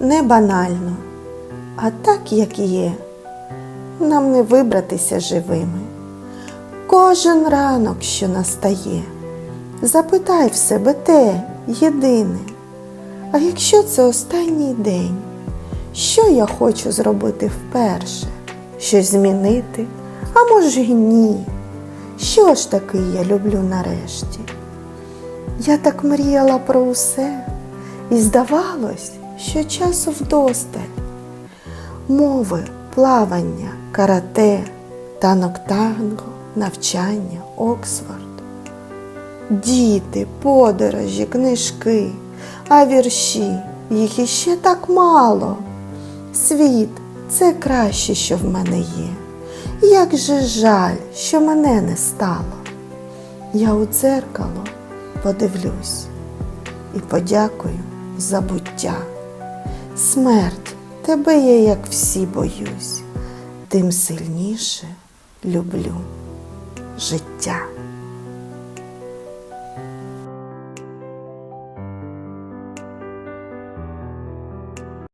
не банально, а так, як є, нам не вибратися живими. Кожен ранок, що настає, запитай в себе те єдине. А якщо це останній день, що я хочу зробити вперше? Щось змінити, а може й ні. Що ж таки я люблю нарешті? Я так мріяла про усе, і здавалось, що часу вдосталь. Мови, плавання, карате, танок танго, навчання, Оксфорд. Діти, подорожі, книжки, а вірші, їх іще так мало. Світ це краще, що в мене є. Як же жаль, що мене не стало. Я у дзеркало подивлюсь і подякую за буття. Смерть, тебе я, як всі боюсь, тим сильніше люблю життя.